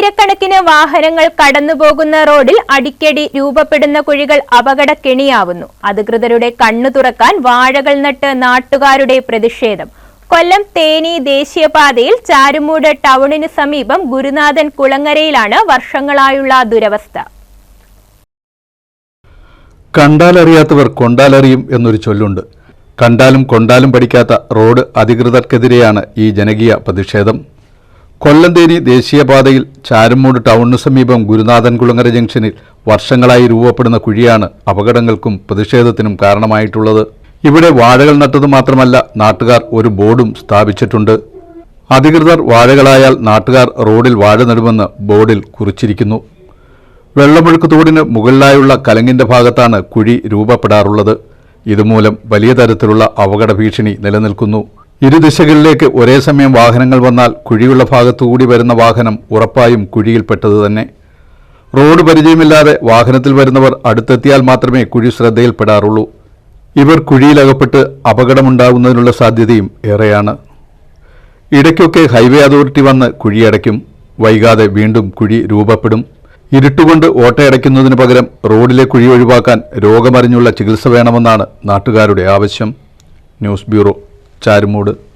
ആയിരക്കണക്കിന് വാഹനങ്ങൾ കടന്നുപോകുന്ന റോഡിൽ അടിക്കടി രൂപപ്പെടുന്ന കുഴികൾ അപകടക്കെണിയാവുന്നു. അധികൃതരുടെ കണ്ണു തുറക്കാൻ വാഴകൾ നട്ട് നാട്ടുകാരുടെ പ്രതിഷേധം. കൊല്ലം തേനി ദേശീയപാതയിൽ ചാരുമൂട് ടൗണിന് സമീപം ഗുരുനാഥൻ കുളങ്ങരയിലാണ് വർഷങ്ങളായുള്ള ദുരവസ്ഥ. കണ്ടാലറിയാത്തവർ കൊണ്ടാലറിയും എന്നൊരു ചൊല്ലുണ്ട്. കണ്ടാലും കൊണ്ടാലും പഠിക്കാത്ത റോഡ് അധികൃതർക്കെതിരെയാണ് ഈ ജനകീയ പ്രതിഷേധം. കൊല്ലന്തേനി ദേശീയപാതയിൽ ചാരമ്മൂട് ടൗണിന് സമീപം ഗുരുനാഥൻ കുളങ്ങര ജംഗ്ഷനിൽ വർഷങ്ങളായി രൂപപ്പെടുന്ന കുഴിയാണ് അപകടങ്ങൾക്കും പ്രതിഷേധത്തിനും കാരണമായിട്ടുള്ളത്. ഇവിടെ വാഴകൾ നട്ടത് മാത്രമല്ല നാട്ടുകാർ ഒരു ബോർഡും സ്ഥാപിച്ചിട്ടുണ്ട്. അധികൃതർ വാഴകളായാൽ നാട്ടുകാർ റോഡിൽ വാഴ നടുമെന്ന് ബോർഡിൽ കുറിച്ചിരിക്കുന്നു. വെള്ളമൊഴുക്ക് തോടിന് മുകളിലായുള്ള കലങ്ങിന്റെ ഭാഗത്താണ് കുഴി രൂപപ്പെടാറുള്ളത്. ഇതുമൂലം വലിയ തരത്തിലുള്ള അപകട ഭീഷണി നിലനിൽക്കുന്നു. ഇരുദിശകളിലേക്ക് ഒരേ സമയം വാഹനങ്ങൾ വന്നാൽ കുഴിയുള്ള ഭാഗത്തുകൂടി വരുന്ന വാഹനം ഉറപ്പായും കുഴിയിൽപ്പെട്ടത് തന്നെ. റോഡ് പരിചയമില്ലാതെ വാഹനത്തിൽ വരുന്നവർ അടുത്തെത്തിയാൽ മാത്രമേ കുഴി ശ്രദ്ധയിൽപ്പെടാറുള്ളൂ. ഇവർ കുഴിയിലകപ്പെട്ട് അപകടമുണ്ടാകുന്നതിനുള്ള സാധ്യതയും ഏറെയാണ്. ഇടയ്ക്കൊക്കെ ഹൈവേ അതോറിറ്റി വന്ന് കുഴിയടയ്ക്കും. വൈകാതെ വീണ്ടും കുഴി രൂപപ്പെടും. ഇരുട്ടുകൊണ്ട് ഓട്ടയടയ്ക്കുന്നതിന് പകരം റോഡിലെ കുഴി ഒഴിവാക്കാൻ രോഗമറിഞ്ഞുള്ള ചികിത്സ വേണമെന്നാണ് നാട്ടുകാരുടെ ആവശ്യം. News bureau. ചാരുമൂട്.